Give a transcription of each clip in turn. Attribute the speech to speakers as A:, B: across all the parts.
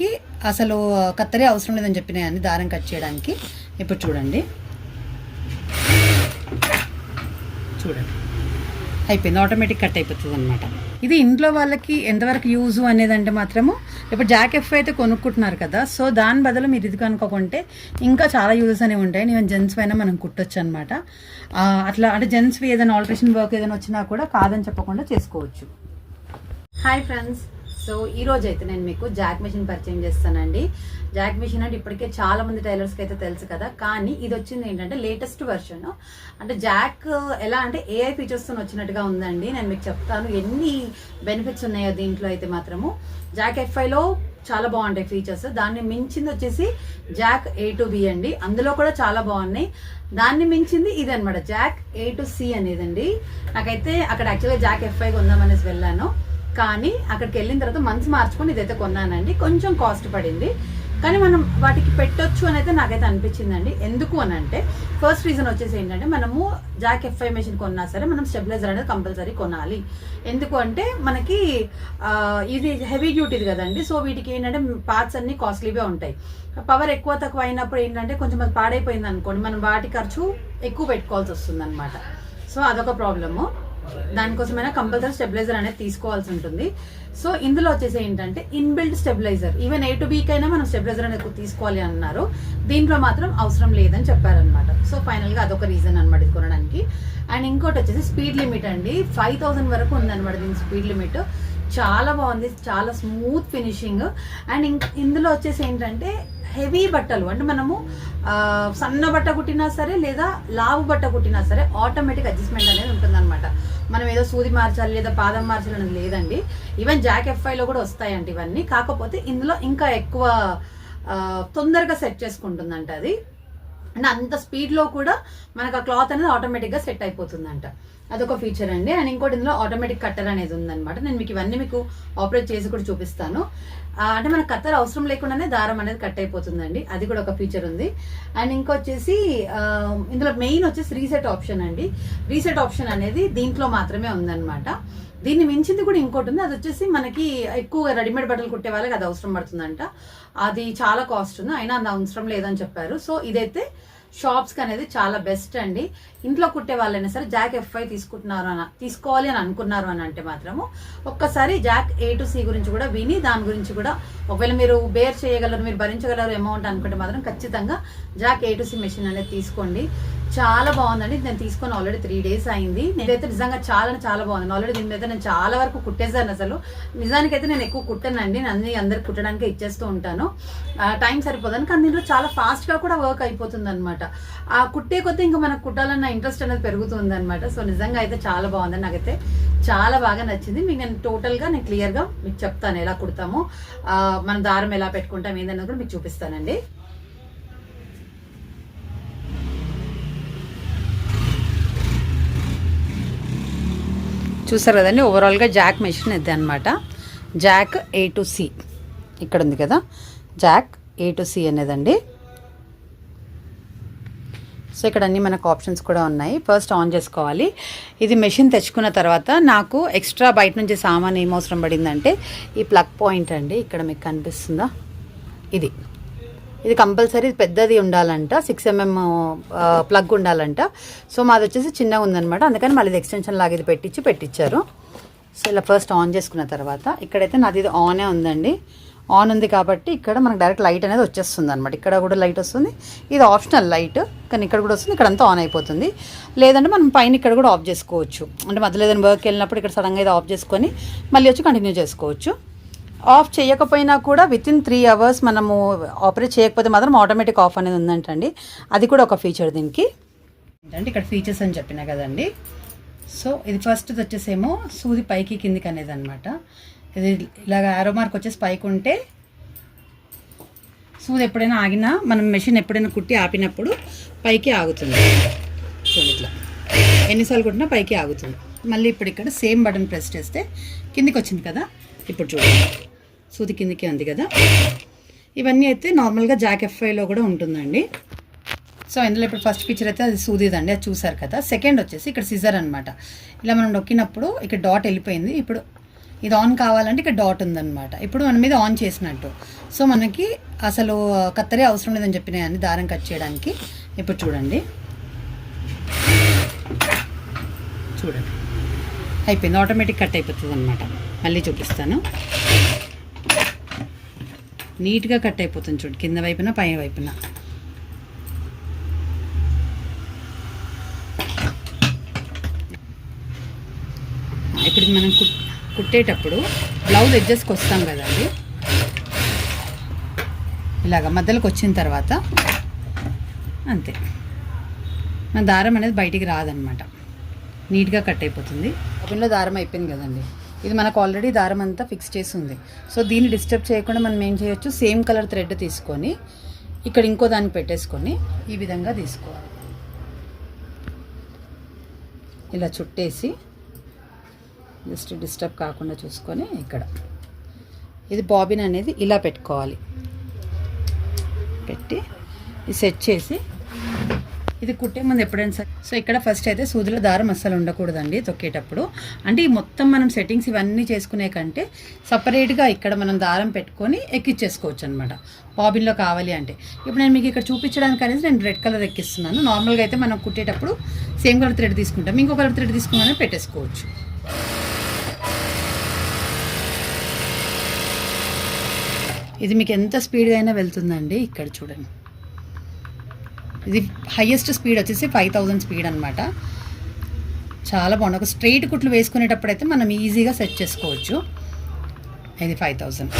A: వాళ్ళకి అసలు కత్తరే అవసరం లేదని చెప్పినాయని దారం కట్ చేయడానికి. ఇప్పుడు చూడండి. చూడండి. అయిపోయింది. ఆటోమేటిక్ కట్ అయిపోతుంది అనమాట ఇది ఇంట్లో వాళ్ళకి ఎంతవరకు యూజ్ అనేది అంటే మాత్రము ఇప్పుడు జాకెఫ్ అయితే కొనుక్కుంటున్నారు కదా సో దాని బదులు మీరు ఇది కనుక్కుంటే ఇంకా చాలా యూజెస్ అనేవి ఉంటాయి. నేను జెంట్స్ పైన మనం కుట్టొచ్చు అనమాట అట్లా అంటే జెంట్స్వి ఏదైనా ఆల్టరేషన్ వర్క్ ఏదైనా వచ్చినా కూడా కాదని చెప్పకుండా చేసుకోవచ్చు. హాయ్ ఫ్రెండ్స్ సో ఈ రోజు అయితే నేను మీకు జాక్ మిషన్ పరిచయం చేస్తానండి. జాక్ మిషన్ అంటే ఇప్పటికే చాలా మంది టైలర్స్కి అయితే తెలుసు కదా. కానీ ఇది వచ్చింది ఏంటంటే లేటెస్ట్ వర్షన్ అంటే జాక్ ఎలా అంటే ఏఐ ఫీచర్స్తో వచ్చినట్టుగా ఉందండి. నేను మీకు చెప్తాను ఎన్ని బెనిఫిట్స్ ఉన్నాయో దీంట్లో అయితే మాత్రము. జాక్ ఎఫ్ఐలో చాలా బాగుంటాయి ఫీచర్స్ దాన్ని మించింది వచ్చేసి జాక్ ఏ టు బి అండి. అందులో కూడా చాలా బాగున్నాయి. దాన్ని మించింది ఇది అనమాట జాక్ ఏ టు సి అనేదండి. నాకైతే అక్కడ యాక్చువల్గా జాక్ ఎఫ్ఐ కొందామనేసి వెళ్ళాను. కానీ అక్కడికి వెళ్ళిన తర్వాత మనసు మార్చుకొని ఇదైతే కొన్నానండి. కొంచెం కాస్ట్ పడింది. కానీ మనం వాటికి పెట్టొచ్చు అని అయితే నాకైతే అనిపించిందండి. ఎందుకు అని అంటే ఫస్ట్ రీజన్ వచ్చేసి ఏంటంటే మనము జాక్ ఎఫ్ఐ మెషిన్ కొన్నా సరే మనం స్టెబిలైజర్ అనేది కంపల్సరీ కొనాలి. ఎందుకు అంటే మనకి ఇది హెవీ డ్యూటీది కదండి. సో వీటికి ఏంటంటే పార్ట్స్ అన్ని కాస్ట్లీవే ఉంటాయి. పవర్ ఎక్కువ తక్కువ అయినప్పుడు ఏంటంటే కొంచెం అది పాడైపోయింది అనుకోండి మనం వాటి ఖర్చు ఎక్కువ పెట్టుకోవాల్సి వస్తుంది అనమాట సో అదొక ప్రాబ్లము దానికోసమైనా కంపల్సరీ స్టెబిలైజర్ అనేది తీసుకోవాల్సి ఉంటుంది. సో ఇందులో వచ్చేసి ఏంటంటే inbuilt stabiliser. Even A to బీకి అయినా మనం స్టెబిలైజర్ అనేది తీసుకోవాలి అన్నారు. దీంట్లో మాత్రం అవసరం లేదని చెప్పారనమాట సో ఫైనల్గా అదొక రీజన్ అనమాట ఇది కొనడానికి. అండ్ ఇంకోటి వచ్చేసి స్పీడ్ లిమిట్ అండి. ఫైవ్ థౌసండ్ వరకు ఉందన్నమాట దీని స్పీడ్ లిమిట్. చాలా బాగుంది చాలా స్మూత్ ఫినిషింగ్ అండ్ ఇందులో వచ్చేసి ఏంటంటే హెవీ బట్టలు. అంటే మనము సన్న బట్ట కుట్టినా సరే లేదా లావు బట్ట కుట్టినా సరే ఆటోమేటిక్ అడ్జస్ట్మెంట్ అనేది ఉంటుందన్నమాట. మనం ఏదో సూది మార్చాలి లేదా పాదం మార్చాలి అనేది లేదండి. ఈవెన్ జాక్ ఎఫ్ఐలో కూడా వస్తాయండి ఇవన్నీ. కాకపోతే ఇందులో ఇంకా ఎక్కువ తొందరగా సెట్ చేసుకుంటుందంట అది. అంటే అంత స్పీడ్లో కూడా మనకు ఆ క్లాత్ అనేది ఆటోమేటిక్గా సెట్ అయిపోతుందంట. అదొక ఫీచర్ అండి. అండ్ ఇంకోటి ఇందులో ఆటోమేటిక్ కట్టర్ అనేది ఉందన్నమాట. నేను మీకు ఇవన్నీ మీకు ఆపరేట్ చేసి కూడా చూపిస్తాను. అంటే మనకు కత్తర్ అవసరం లేకుండానే దారం అనేది కట్ అయిపోతుందండి. అది కూడా ఒక ఫీచర్ ఉంది. అండ్ ఇంకొచ్చేసి ఇందులో మెయిన్ వచ్చేసి రీసెట్ ఆప్షన్ అండి. రీసెట్ ఆప్షన్ అనేది దీంట్లో మాత్రమే ఉందన్నమాట. దీన్ని మించింది కూడా ఇంకోటి ఉంది. అది వచ్చేసి మనకి ఎక్కువ రెడీమేడ్ బట్టలు కుట్టే వాళ్ళకి అది అవసరం పడుతుందంట. అది చాలా కాస్ట్ ఉంది. అయినా అది అవసరం లేదని చెప్పారు. సో ఇదైతే షాప్స్కి అనేది చాలా బెస్ట్ అండి. ఇంట్లో కుట్టే వాళ్ళైనా సరే జాక్ ఎఫ్ఐ తీసుకుంటున్నారు అని తీసుకోవాలి అని అనుకున్నారు అని అంటే మాత్రము ఒక్కసారి జాక్ ఏ టు సి గురించి కూడా విని దాని గురించి కూడా ఒకవేళ మీరు బేర్ చేయగలరు మీరు భరించగలరు అమౌంట్ అనుకుంటే మాత్రం ఖచ్చితంగా Jack A to C machine అనేది తీసుకోండి. చాలా బాగుందండి. నేను తీసుకొని ఆల్రెడీ త్రీ డేస్ అయింది. నేనైతే నిజంగా చాలా చాలా బాగుంది. ఆల్రెడీ దీని మీద నేను చాలా వరకు కుట్టేసాను అసలు. నిజానికైతే నేను ఎక్కువ కుట్టానండి. అన్ని అందరికి కుట్టడానికి ఇచ్చేస్తూ ఉంటాను. టైం సరిపోదని. కానీ దీంట్లో చాలా ఫాస్ట్గా కూడా వర్క్ అయిపోతుంది అనమాట ఆ కుట్టే కొద్దీ ఇంకా మనకు కుట్టాలన్న ఇంట్రెస్ట్ అనేది పెరుగుతుంది అనమాట సో నిజంగా అయితే చాలా బాగుంది నాకైతే చాలా బాగా నచ్చింది. మీకు నేను టోటల్గా నేను క్లియర్గా మీకు చెప్తాను ఎలా కుడతామో. మన మనం దారం ఎలా పెట్టుకుంటాం ఏందన్నది కూడా మీకు చూపిస్తానండి. చూసారు కదండి? ఓవరాల్గా జాక్ మెషిన్ ఇది అనమాట జాక్ ఏ టు సి ఇక్కడ ఉంది కదా? జాక్ ఏ టు సి అనేదండి. సో ఇక్కడ అన్ని మనకు ఆప్షన్స్ కూడా ఉన్నాయి. ఫస్ట్ ఆన్ చేసుకోవాలి. ఇది మెషిన్ తెచ్చుకున్న తర్వాత నాకు ఎక్స్ట్రా బయట నుంచి సామాన్ ఏం అవసరం పడిందంటే ఈ ప్లగ్ పాయింట్ అండి. ఇక్కడ మీకు కనిపిస్తుందా? ఇది. ఇది కంపల్సరీ పెద్దది ఉండాలంట సిక్స్ ఎంఎం ప్లగ్ ఉండాలంట. సో మాది వచ్చేసి చిన్నగా ఉందనమాట అందుకని మళ్ళీ ఇది ఎక్స్టెన్షన్ లాగా ఇది పెట్టించి పెట్టించారు సో ఇలా ఫస్ట్ ఆన్ చేసుకున్న తర్వాత ఇక్కడైతే నాది ఇది ఆనే ఉందండి. ఆన్ ఉంది కాబట్టి ఇక్కడ మనకు డైరెక్ట్ లైట్ అనేది వచ్చేస్తుంది అనమాట ఇక్కడ కూడా లైట్ వస్తుంది. ఇది ఆప్షనల్ లైట్ కానీ ఇక్కడ కూడా వస్తుంది. ఇక్కడంతా ఆన్ అయిపోతుంది. లేదంటే మనం పైన ఇక్కడ కూడా ఆఫ్ చేసుకోవచ్చు. అంటే మధ్యలో ఏదైనా వర్క్ వెళ్ళినప్పుడు ఇక్కడ సడన్గా ఇది ఆఫ్ చేసుకొని మళ్ళీ వచ్చి కంటిన్యూ చేసుకోవచ్చు. ఆఫ్ చేయకపోయినా కూడా విత్ ఇన్ త్రీ అవర్స్ మనము ఆపరేట్ చేయకపోతే మాత్రం ఆటోమేటిక్ ఆఫ్ అనేది ఉందంటండి. అది కూడా ఒక ఫీచర్ దీనికి. ఏంటంటే ఇక్కడ ఫీచర్స్ అని చెప్పిన కదండి. సో ఇది ఫస్ట్ వచ్చేసేమో సూది పైకి కిందికి అనేది అనమాట ఇది ఇలాగ ఆరో మార్క్ వచ్చేసి పైకి ఉంటే సూది ఎప్పుడైనా ఆగినా మనం మెషిన్ ఎప్పుడైనా కుట్టి ఆపినప్పుడు పైకి ఆగుతుంది. చూడండి ఇట్లా. ఎన్నిసార్లు కుట్టినా పైకి ఆగుతుంది. మళ్ళీ ఇప్పుడు ఇక్కడ సేమ్ బటన్ ప్రెస్ చేస్తే కిందికి వచ్చింది కదా. ఇప్పుడు చూడండి. సూది కిందికి ఉంది కదా. ఇవన్నీ అయితే నార్మల్గా జాక్ ఎఫ్ఐలో కూడా ఉంటుందండి. సో ఇందులో ఇప్పుడు ఫస్ట్ ఫీచర్ అయితే అది సూదిదండి అది చూసారు కదా. సెకండ్ వచ్చేసి ఇక్కడ సిజర్ అనమాట ఇలా మనం నొక్కినప్పుడు ఇక్కడ డాట్ వెళ్ళిపోయింది. ఇప్పుడు ఇది ఆన్ కావాలంటే ఇక్కడ డాట్ ఉందన్నమాట. ఇప్పుడు మనం మీద ఆన్ చేసినట్టు. సో మనకి అసలు కత్తరే అవసరం లేదని చెప్పిన దారం కట్ చేయడానికి. ఇప్పుడు చూడండి. చూడండి. అయిపోయింది. ఆటోమేటిక్ కట్ అయిపోతుంది అనమాట మళ్ళీ చూపిస్తాను. నీట్గా కట్ అయిపోతుంది చూడు. కింద వైపున పై వైపున. ఇప్పుడు మనం కుట్ కుట్టేటప్పుడు బ్లౌజ్ ఎడ్జెస్కి వస్తాం కదండి ఇలాగ మధ్యలోకి వచ్చిన తర్వాత అంతే. మన దారం అనేది బయటికి రాదనమాట. నీట్గా కట్ అయిపోతుంది. ఓపెన్లో దారం అయిపోయింది కదండి. ఇది మనకు ఆల్రెడీ దారం అంతా ఫిక్స్ చేసి ఉంది. సో దీన్ని డిస్టర్బ్ చేయకుండా మనం ఏం చేయొచ్చు? సేమ్ కలర్ థ్రెడ్ తీసుకొని ఇక్కడ ఇంకో దాన్ని పెట్టేసుకొని ఈ విధంగా తీసుకోవాలి. ఇలా చుట్టేసి జస్ట్ డిస్టర్బ్ కాకుండా చూసుకొని ఇక్కడ. ఇది బాబిన్ అనేది ఇలా పెట్టుకోవాలి. పెట్టి ఇది సెట్ చేసి ఇది కుట్టే ముందు ఎప్పుడైనా సరే. సో ఇక్కడ ఫస్ట్ అయితే సూదుల దారం అస్సలు ఉండకూడదండి తొక్కేటప్పుడు. అంటే ఈ మొత్తం మనం సెట్టింగ్స్ ఇవన్నీ చేసుకునే కంటే సపరేట్గా ఇక్కడ మనం దారం పెట్టుకొని ఎక్కిచ్చేసుకోవచ్చు అనమాట బాబిన్లో కావాలి అంటే. ఇప్పుడు నేను మీకు ఇక్కడ చూపించడానికి అనేది నేను రెడ్ కలర్ ఎక్కిస్తున్నాను. నార్మల్గా అయితే మనం కుట్టేటప్పుడు సేమ్ కలర్ థ్రెడ్ తీసుకుంటాం. ఇంకో కలర్ థ్రెడ్ తీసుకుని పెట్టేసుకోవచ్చు. ఇది మీకు ఎంత స్పీడ్గా అయినా వెళ్తుందండి. ఇక్కడ చూడండి. ఇది హయ్యెస్ట్ స్పీడ్ వచ్చేసి ఫైవ్ థౌజండ్ స్పీడ్ అనమాట చాలా బాగుంది. ఒక స్ట్రైట్ కుట్లు వేసుకునేటప్పుడు అయితే మనం ఈజీగా సెట్ చేసుకోవచ్చు. ఇది ఫైవ్ థౌజండ్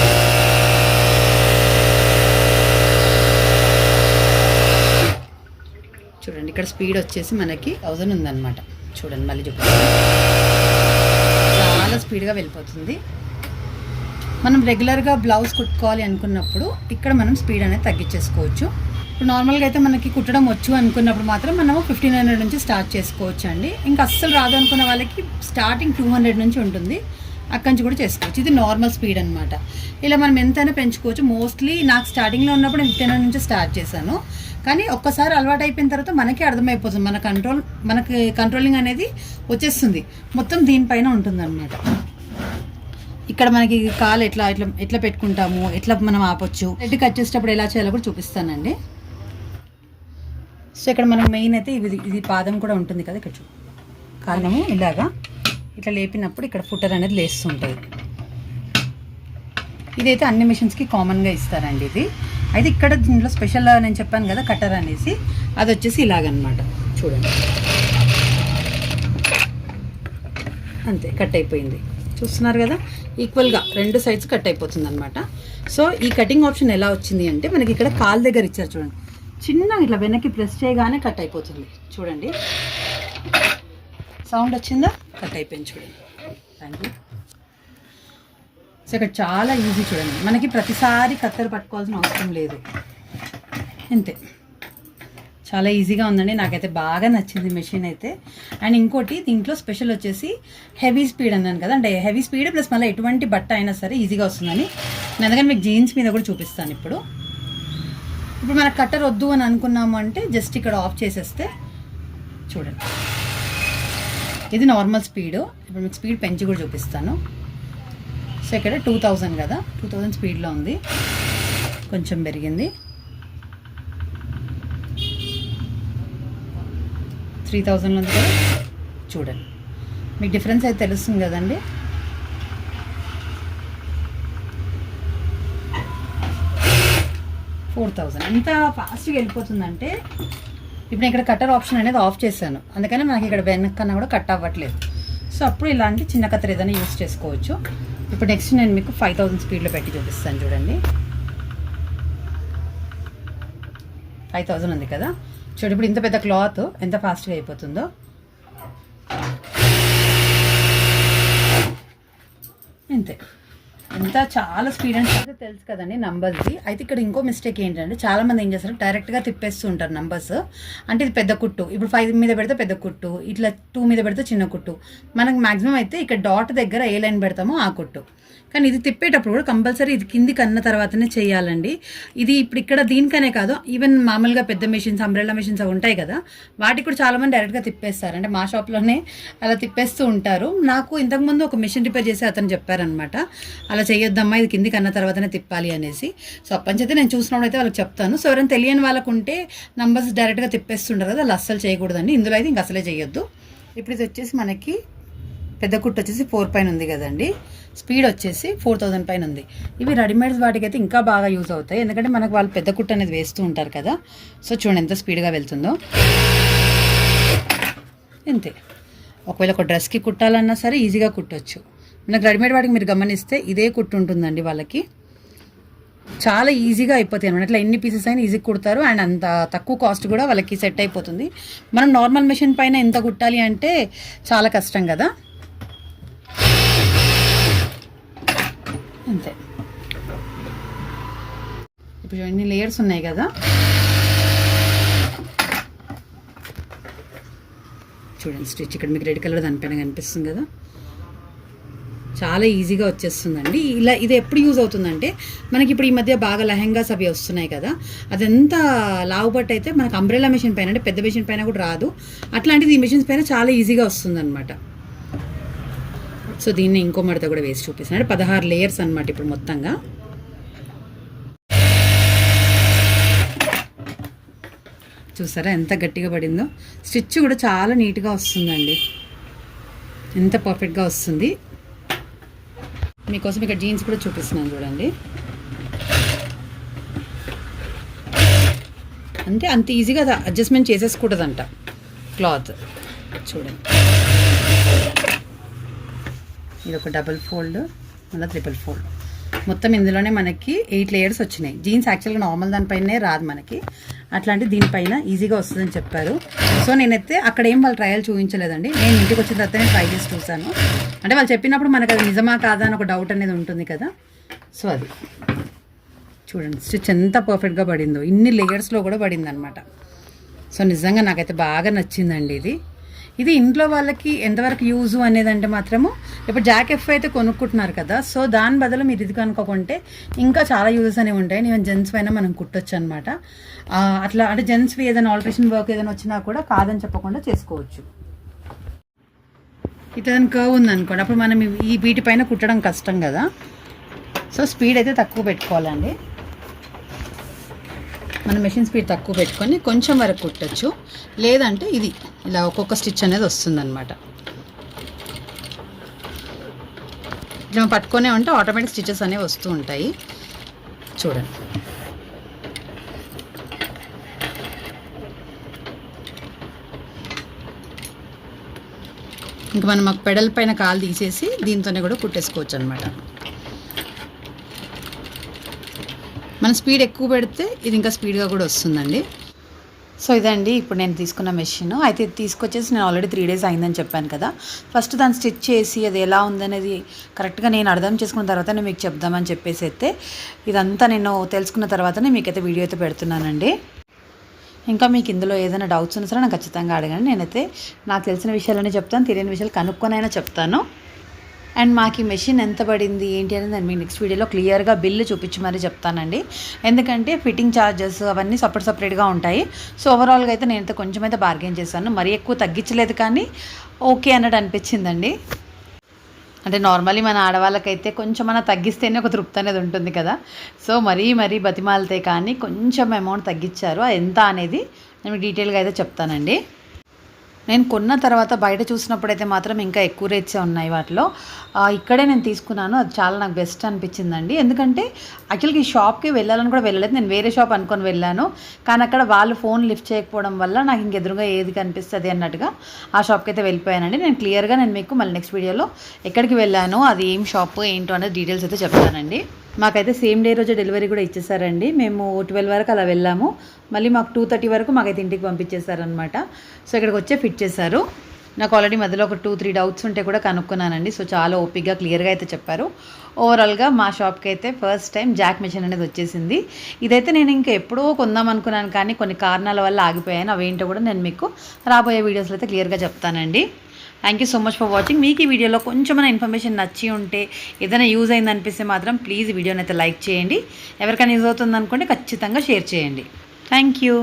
A: చూడండి ఇక్కడ స్పీడ్ వచ్చేసి మనకి థౌజండ్ ఉందన్నమాట. చూడండి మళ్ళీ చూపిస్తాను. చాలా స్పీడ్గా వెళ్ళిపోతుంది. మనం రెగ్యులర్గా బ్లౌజ్ కుట్టుకోవాలి అనుకున్నప్పుడు ఇక్కడ మనం స్పీడ్ అనేది తగ్గించేసుకోవచ్చు. ఇప్పుడు నార్మల్గా అయితే మనకి కుట్టడం వచ్చు అనుకున్నప్పుడు మాత్రం మనము ఫిఫ్టీన్ హండ్రెడ్ నుంచి స్టార్ట్ చేసుకోవచ్చు అండి ఇంకా అస్సలు రాదు అనుకున్న వాళ్ళకి స్టార్టింగ్ టూ హండ్రెడ్ నుంచి ఉంటుంది. అక్కడి నుంచి కూడా చేసుకోవచ్చు. ఇది నార్మల్ స్పీడ్ అనమాట ఇలా మనం ఎంతైనా పెంచుకోవచ్చు. మోస్ట్లీ నాకు స్టార్టింగ్లో ఉన్నప్పుడు ఫిఫ్టీన్ హండ్రెడ్ నుంచి స్టార్ట్ చేశాను. కానీ ఒక్కసారి అలవాటు అయిపోయిన తర్వాత మనకే అర్థమైపోతుంది. మన కంట్రోల్ మనకి కంట్రోలింగ్ అనేది వచ్చేస్తుంది. మొత్తం దీనిపైన ఉంటుందన్నమాట. ఇక్కడ మనకి కాలు ఎట్లా ఎట్లా ఎట్లా పెట్టుకుంటాము? ఎట్లా మనం ఆపొచ్చు? రెడ్ కట్ చేసేటప్పుడు ఎలా చేయాలో కూడా చూపిస్తానండి. సో ఇక్కడ మనం మెయిన్ అయితే ఇది ఇది పాదం కూడా ఉంటుంది కదా ఇక్కడ చూ ఇలాగా. ఇట్లా లేపినప్పుడు ఇక్కడ ఫుటర్ అనేది లేస్తుంటుంది. ఇదైతే అన్ని మిషన్స్కి కామన్గా ఇస్తారండి ఇది. అయితే ఇక్కడ దీంట్లో స్పెషల్ నేను చెప్పాను కదా కట్టర్ అనేసి. అది వచ్చేసి ఇలాగనమాట. చూడండి. అంతే కట్ అయిపోయింది. చూస్తున్నారు కదా? ఈక్వల్గా రెండు సైడ్స్ కట్ అయిపోతుంది అనమాట సో ఈ కటింగ్ ఆప్షన్ ఎలా వచ్చింది అంటే మనకి ఇక్కడ కాల్ దగ్గర ఇచ్చారు చూడండి. చిన్నగా ఇట్లా వెనక్కి ప్రెస్ చేయగానే కట్ అయిపోతుంది. చూడండి. సౌండ్ వచ్చిందా? కట్ అయిపోయింది చూడండి. థ్యాంక్ యూ సో ఇక్కడ చాలా ఈజీ చూడండి. మనకి ప్రతిసారి కత్తెర పట్టుకోవాల్సిన అవసరం లేదు. అంతే. చాలా ఈజీగా ఉందండి. నాకైతే బాగా నచ్చింది మెషిన్ అయితే. అండ్ ఇంకోటి దీంట్లో స్పెషల్ వచ్చేసి హెవీ స్పీడ్ అన్నాను కదా. అంటే హెవీ స్పీడ్ ప్లస్ మళ్ళీ ఎటువంటి బట్ట అయినా సరే ఈజీగా వస్తుందని. నేను అందుకని మీకు జీన్స్ మీద కూడా చూపిస్తాను ఇప్పుడు. ఇప్పుడు మనకు కట్టర్ వద్దు అని అనుకున్నాము అంటే జస్ట్ ఇక్కడ ఆఫ్ చేసేస్తే చూడండి. ఇది నార్మల్ స్పీడ్ ఇప్పుడు మీకు స్పీడ్ పెంచి కూడా చూపిస్తాను. సో ఇక్కడ టూ థౌజండ్ కదా. టూ థౌజండ్ స్పీడ్లో ఉంది. కొంచెం పెరిగింది. త్రీ థౌజండ్లో ఉంది కదా. చూడండి. మీకు డిఫరెన్స్ అయితే తెలుస్తుంది కదండి. ఫోర్ థౌజండ్ ఎంత ఫాస్ట్గా వెళ్ళిపోతుందంటే ఇప్పుడు ఇక్కడ కట్టర్ ఆప్షన్ అనేది ఆఫ్ చేశాను. అందుకని నాకు ఇక్కడ వెనకన్నా కూడా కట్ అవ్వట్లేదు. సో అప్పుడు ఇలాంటి చిన్న కత్తెర ఏదైనా యూస్ చేసుకోవచ్చు. ఇప్పుడు నెక్స్ట్ నేను మీకు ఫైవ్ థౌజండ్ స్పీడ్లో పెట్టి చూపిస్తాను చూడండి. ఫైవ్ థౌజండ్ ఉంది కదా? చూడు ఇప్పుడు ఇంత పెద్ద క్లాత్ ఎంత ఫాస్ట్గా అయిపోతుందో. అంతా చాలా స్పీడ్ అండ్ అయితే తెలుసు కదండి నంబర్స్ది అయితే ఇక్కడ ఇంకో మిస్టేక్ ఏంటంటే చాలా మంది ఏం చేస్తారు? డైరెక్ట్గా తిప్పేస్తూ ఉంటారు నంబర్స్ అంటే ఇది పెద్ద కుట్టు. ఇప్పుడు ఫైవ్ మీద పెడితే పెద్ద కుట్టు. ఇట్లా టూ మీద పెడితే చిన్న కుట్టు. మనకు మాక్సిమం అయితే ఇక్కడ డాట్ దగ్గర ఏ లైన్ పెడతామో ఆ కుట్టు. కానీ ఇది తిప్పేటప్పుడు కూడా కంపల్సరీ ఇది కింది కన్న తర్వాతనే చేయాలండి. ఇది ఇప్పుడు ఇక్కడ దీనికనే కాదు. ఈవెన్ మామూలుగా పెద్ద మెషిన్స్ అంబ్రెల్లా మెషిన్స్ అవి ఉంటాయి కదా. వాటికి కూడా చాలామంది డైరెక్ట్గా తిప్పేస్తారు. అంటే మా షాప్లోనే అలా తిప్పేస్తూ ఉంటారు. నాకు ఇంతకుముందు ఒక మెషిన్ రిపేర్ చేసి అతను చెప్పారనమాట అలా చేయొద్దమ్మా ఇది కిందికి అన్న తర్వాతనే తిప్పాలి అనేసి. సో అప్పటి అయితే నేను చూసినప్పుడు అయితే వాళ్ళకి చెప్తాను. సో ఎవరైనా తెలియని వాళ్ళకు ఉంటే నంబర్స్ డైరెక్ట్గా తిప్పేస్తుంటారు కదా అలా అస్సలు చేయకూడదండి. ఇందులో అయితే ఇంక అసలే చేయొద్దు. ఇప్పుడు ఇది వచ్చేసి మనకి పెద్ద కుట్టు వచ్చేసి ఫోర్ పైన ఉంది కదండి. స్పీడ్ వచ్చేసి ఫోర్ థౌజండ్ పైన ఉంది. ఇవి రెడీమేడ్స్ వాటికి అయితే ఇంకా బాగా యూజ్ అవుతాయి. ఎందుకంటే మనకు వాళ్ళు పెద్ద కుట్టు అనేది వేస్తూ ఉంటారు కదా. సో చూడండి ఎంత స్పీడ్గా వెళ్తుందో. అంతే ఒకవేళ ఒక డ్రెస్కి కుట్టాలన్నా సరే ఈజీగా కుట్టొచ్చు. మనకు రెడీమేడ్ వాటికి మీరు గమనిస్తే ఇదే కుట్టు ఉంటుందండి వాళ్ళకి. చాలా ఈజీగా అయిపోతాయి అనమాట ఇట్లా ఎన్ని పీసెస్ అయినా ఈజీ కుడతారు. అండ్ అంత తక్కువ కాస్ట్ కూడా వాళ్ళకి సెట్ అయిపోతుంది. మనం నార్మల్ మెషిన్ పైన ఎంత కుట్టాలి అంటే చాలా కష్టం కదా. అంతే. ఇప్పుడు ఎన్ని లేయర్స్ ఉన్నాయి కదా. చూడండి స్టిచ్ ఇక్కడ మీకు రెడ్ కలర్ దానిపైన కనిపిస్తుంది కదా. చాలా ఈజీగా వచ్చేస్తుందండి. ఇలా ఇది ఎప్పుడు యూజ్ అవుతుందంటే మనకి ఇప్పుడు ఈ మధ్య బాగా లెహెంగాస్ అవి వస్తున్నాయి కదా అదంతా లావుబట్ అయితే మనకు అంబ్రెలా మెషిన్ పైన అంటే పెద్ద మిషన్ పైన కూడా రాదు. అట్లాంటిది ఈ మిషన్స్ పైన చాలా ఈజీగా వస్తుందన్నమాట. సో దీన్ని ఇంకో మడత కూడా వేసి చూపిస్తాను. అంటే పదహారు లేయర్స్ అనమాట ఇప్పుడు మొత్తంగా. చూసారా ఎంత గట్టిగా పడిందో? స్టిచ్ కూడా చాలా నీట్గా వస్తుందండి. ఎంత పర్ఫెక్ట్గా వస్తుంది. మీకోసం ఇక్కడ జీన్స్ కూడా చూపిస్తున్నాను చూడండి. అంటే అంత ఈజీగా అది అడ్జస్ట్మెంట్ చేసేసుకుంటుందంట క్లాత్ చూడండి. ఇది ఒక డబుల్ ఫోల్డ్ మళ్ళీ ట్రిపుల్ ఫోల్డ్ మొత్తం ఇందులోనే మనకి ఎయిట్ లేయర్స్ వచ్చినాయి. జీన్స్ యాక్చువల్గా నార్మల్ దానిపైనే రాదు మనకి. అట్లాంటి దీనిపైన ఈజీగా వస్తుందని చెప్పారు. సో నేనైతే అక్కడ ఏం వాళ్ళు ట్రయల్ చూపించలేదండి. నేను ఇంటికి వచ్చిన తర్వాత ట్రై చేసి చూశాను. అంటే వాళ్ళు చెప్పినప్పుడు మనకు అది నిజమా కాదా అని ఒక డౌట్ అనేది ఉంటుంది కదా. సో అది. చూడండి స్టిచ్ ఎంత పర్ఫెక్ట్గా పడిందో. ఇన్ని లేయర్స్లో కూడా పడింది అనమాట సో నిజంగా నాకైతే బాగా నచ్చిందండి ఇది. ఇది ఇంట్లో వాళ్ళకి ఎంతవరకు యూజు అంటే మాత్రము ఇప్పుడు జాక్ ఎఫ్ అయితే కొనుక్కుంటున్నారు కదా సో దాని బదులు మీరు ఇది కనుక్కుంటే ఇంకా చాలా యూజెస్ అనేవి ఉంటాయి. నేను జెంట్స్ పైన మనం కుట్టొచ్చు అనమాట అట్లా అంటే జెంట్స్వి ఏదైనా ఆల్టరేషన్ వర్క్ ఏదైనా వచ్చినా కూడా కాదని చెప్పకుండా చేసుకోవచ్చు. ఇట్లా కర్వ్ ఉంది అనుకోండి అప్పుడు మనం ఈ వీటిపైన కుట్టడం కష్టం కదా. సో స్పీడ్ అయితే తక్కువ పెట్టుకోవాలండి. మన మెషిన్ స్పీడ్ తక్కువ పెట్టుకొని కొంచెం వరకు కుట్టచ్చు. లేదంటే ఇది. ఇలా ఒక్కొక్క స్టిచ్ అనేది వస్తుందన్నమాట. ఇట్లా పట్టుకునే ఉంటే ఆటోమేటిక్ స్టిచెస్ అనేవి వస్తూ ఉంటాయి. చూడండి. ఇంకా మనం మాకు పెడల్ పైన కాలు తీసేసి దీంతోనే కూడా కుట్టేసుకోవచ్చు అనమాట మనం స్పీడ్ ఎక్కువ పెడితే ఇది ఇంకా స్పీడ్గా కూడా వస్తుందండి. సో ఇదండి ఇప్పుడు నేను తీసుకున్న మెషిన్. అయితే తీసుకొచ్చేసి నేను ఆల్రెడీ త్రీ డేస్ అయిందని చెప్పాను కదా. ఫస్ట్ దాన్ని స్టిచ్ చేసి అది ఎలా ఉందనేది కరెక్ట్గా నేను అర్థం చేసుకున్న తర్వాతనే మీకు చెప్దామని చెప్పేసి అయితే ఇదంతా నేను తెలుసుకున్న తర్వాతనే మీకైతే వీడియో అయితే పెడుతున్నానండి. ఇంకా మీకు ఇందులో ఏదైనా డౌట్స్ ఉన్నా సరే నాకు ఖచ్చితంగా అడగండి. నేనైతే నాకు తెలిసిన విషయాలనే చెప్తాను తెలియని విషయాలు కనుక్కొనైనా చెప్తాను. అండ్ మాకు ఈ మెషిన్ ఎంత పడింది ఏంటి అనేది నేను మీకు నెక్స్ట్ వీడియోలో క్లియర్గా బిల్లు చూపించి మరీ చెప్తానండి. ఎందుకంటే ఫిట్టింగ్ ఛార్జెస్ అవన్నీ సపరేట్ సపరేట్గా ఉంటాయి. సో ఓవరాల్గా అయితే నేనైతే కొంచెం అయితే బార్గెన్ చేశాను. మరీ ఎక్కువ తగ్గించలేదు కానీ ఓకే అన్నట్టు అనిపించిందండి. అంటే నార్మల్లీ మన ఆడవాళ్ళకైతే కొంచెం మన తగ్గిస్తేనే ఒక తృప్తి అనేది ఉంటుంది కదా. సో మరీ మరీ బతిమాలితే కానీ కొంచెం అమౌంట్ తగ్గించారు. అది ఎంత అనేది నేను డీటెయిల్గా అయితే చెప్తానండి. నేను కొన్న తర్వాత బయట చూసినప్పుడైతే మాత్రం ఇంకా ఎక్కువ రేట్సే ఉన్నాయి వాటిలో. ఇక్కడే నేను తీసుకున్నాను. అది చాలా నాకు బెస్ట్ అనిపించిందండి. ఎందుకంటే యాక్చువల్గా ఈ షాప్కి వెళ్ళాలని కూడా వెళ్ళలేదు. నేను వేరే షాప్ అనుకొని వెళ్ళాను. కానీ అక్కడ వాళ్ళు ఫోన్ లిఫ్ట్ చేయకపోవడం వల్ల నాకు ఇంకెదురుగా ఏది కనిపిస్తుంది అన్నట్టుగా ఆ షాప్కి అయితే వెళ్ళిపోయానండి. నేను క్లియర్గా నేను మీకు మళ్ళీ నెక్స్ట్ వీడియోలో ఎక్కడికి వెళ్ళాను అది ఏం షాప్ ఏంటో అనేది డీటెయిల్స్ అయితే చెప్తానండి. మాకైతే సేమ్ డే రోజు డెలివరీ కూడా ఇచ్చేసారండి. మేము ట్వెల్వ్ వరకు అలా వెళ్ళాము. మళ్ళీ మాకు టూ థర్టీ వరకు మాకైతే ఇంటికి పంపించేశారనమాట సో ఇక్కడికి వచ్చే ఫిట్ చేశారు. నాకు ఆల్రెడీ మధ్యలో ఒక టూ త్రీ డౌట్స్ ఉంటే కూడా కనుక్కున్నానండి. సో చాలా ఓపిక్గా క్లియర్గా అయితే చెప్పారు. ఓవరాల్గా మా షాప్కి అయితే ఫస్ట్ టైం జాక్ మిషన్ అనేది వచ్చేసింది. ఇదైతే నేను ఇంకా ఎప్పుడో కొందాం అనుకున్నాను కానీ కొన్ని కారణాల వల్ల ఆగిపోయాను అవేంటో కూడా నేను మీకు రాబోయే వీడియోస్లో అయితే క్లియర్గా చెప్తానండి. Thank you so much for watching మీకు ఈ వీడియోలో కొంచెం ఇన్ఫర్మేషన్ నచ్చి ఉంటే ఏదైనా యూజ్ అయింది అనిపిస్తే మాత్రం ప్లీజ్ వీడియోని అయితే లైక్ చేయండి. ఎవరికైనా యూజ్ అవుతుంది అనుకుంటే ఖచ్చితంగా షేర్ చేయండి. Thank you